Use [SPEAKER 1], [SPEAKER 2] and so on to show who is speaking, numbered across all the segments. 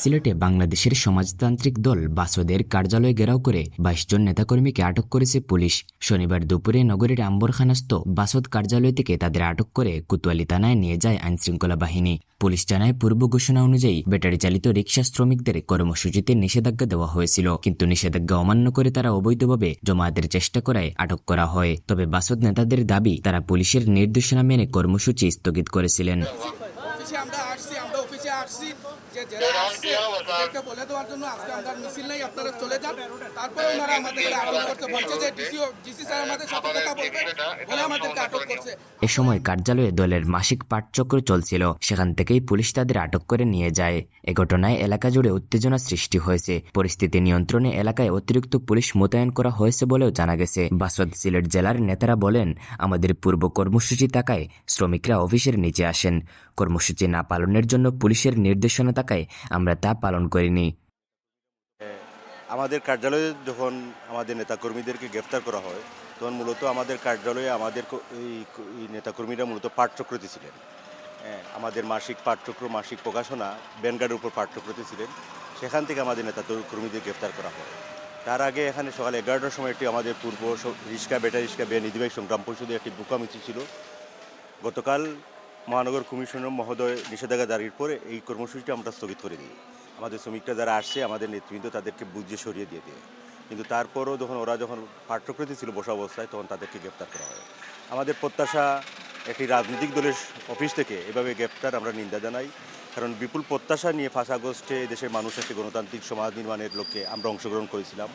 [SPEAKER 1] সিলেটে বাংলাদেশের সমাজতান্ত্রিক দল বাসদের কার্যালয় ঘেরাও করে বাইশ জন নেতাকর্মীকে আটক করেছে পুলিশ। শনিবার দুপুরে নগরীর আম্বরখানাস্থ বাসদ কার্যালয় থেকে তাদের আটক করে কুতুয়ালি থানায় নিয়ে যায় আইনশৃঙ্খলা বাহিনী। পুলিশ জানায় পূর্ব ঘোষণা অনুযায়ী ব্যাটারি চালিত রিক্সা শ্রমিকদের কর্মসূচিতে নিষেধাজ্ঞা দেওয়া হয়েছিল, কিন্তু নিষেধাজ্ঞা অমান্য করে তারা অবৈধভাবে জমায়েতের চেষ্টা করায় আটক করা হয়। তবে বাসদ নেতাদের দাবি, তারা পুলিশের নির্দেশনা মেনে কর্মসূচি স্থগিত করেছিলেন।
[SPEAKER 2] আমরা আসছি আমরা অফিসে আসছি। যে যারা আসছে তাদেরকে বলে দেওয়ার জন্য আজকে আমরা মিছিল নেই আপনারা চলে যান। তারপরে ওনারা আমাদেরকে আটক করতে বলছে যে ডিসি ডিসি স্যার আমাদের সাথে কথা বলবে বলে আমাদেরকে আটক করছে।
[SPEAKER 1] এ সময় কার্যালয়ে দলের মাসিক পাঠচক্র চলছিল সেখান থেকেই পুলিশ তাদের আটক করে নিয়ে যায়। এ ঘটনায় এলাকা জুড়ে উত্তেজনা সৃষ্টি হয়েছে। পরিস্থিতি নিয়ন্ত্রণে এলাকায় অতিরিক্ত পুলিশ মোতায়েন করা হয়েছে বলেও জানা গেছে। বাসদ সিলেট জেলার নেতারা বলেন আমাদের পূর্ব কর্মসূচি থাকায় শ্রমিকরা অফিসের নিচে আসেন। কর্মসূচি না পালনের জন্য পুলিশের নির্দেশনা থাকায় আমরা তা পালন করিনি।
[SPEAKER 3] আমাদের কার্যালয়ে যখন আমাদের নেতাকর্মীদেরকে গ্রেফতার করা হয় তখন মূলত আমাদের কার্যালয়ে আমাদের এই নেতাকর্মীরা মূলত পাঠচক্রতে ছিলেন। হ্যাঁ, আমাদের মাসিক পাঠচক্র মাসিক প্রকাশনা ব্যানগার্ডের উপর পাঠচক্রতে ছিলেন। সেখান থেকে আমাদের নেতা কর্মীদের গ্রেফতার করা হয়। তার আগে এখানে সকাল এগারোটার সময় একটি আমাদের পূর্ব রিক্সা ব্যাটারি রিক্সা বেন ইদিবাই সংগ্রাম পরিষদের একটি বুকা মিছিল ছিল গতকাল মহানগর কমিশনার মহোদয় নিষেধাজ্ঞা জারির পরে এই কর্মসূচিটা আমরা স্থগিত করে দিই। আমাদের শ্রমিকরা যারা আসছে, আমাদের নেতৃবৃন্দ তাদেরকে বুঝিয়ে সরিয়ে দিয়ে দেয়। কিন্তু তারপরও যখন ওরা যখন পাঠ্যকৃতি ছিল বসা অবস্থায়, তখন তাদেরকে গ্রেপ্তার করা হয়। আমাদের প্রত্যাশা একটি রাজনৈতিক দলের অফিস থেকে এভাবে গ্রেপ্তার আমরা নিন্দা জানাই। কারণ বিপুল প্রত্যাশা নিয়ে ফার্স্ট আগস্টে দেশের মানুষ একটি গণতান্ত্রিক সমাজ নির্মাণের লক্ষ্যে আমরা অংশগ্রহণ করেছিলাম।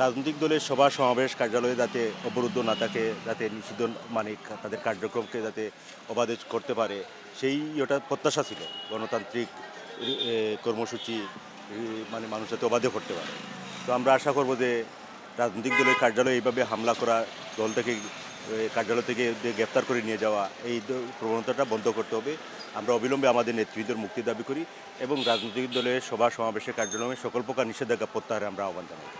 [SPEAKER 3] রাজনৈতিক দলের সভা সমাবেশ কার্যালয়ে যাতে অবরুদ্ধ না থাকে, যাতে নিষিদ্ধ মানে তাদের কার্যক্রমকে যাতে অবাধে করতে পারে, সেই ওটা প্রত্যাশা ছিল। গণতান্ত্রিক কর্মসূচি মানে মানুষ যাতে অবাধে করতে পারে। তো আমরা আশা করব যে রাজনৈতিক দলের কার্যালয়ে এইভাবে হামলা করা, দল থেকে কার্যালয় থেকে গ্রেপ্তার করে নিয়ে যাওয়া, এই প্রবণতাটা বন্ধ করতে হবে। আমরা অবিলম্বে আমাদের নেতৃত্বের মুক্তি দাবি করি এবং রাজনৈতিক দলের সভা সমাবেশের কার্যক্রমে সকল প্রকার নিষেধাজ্ঞা প্রত্যাহারে আমরা আহ্বান জানাই।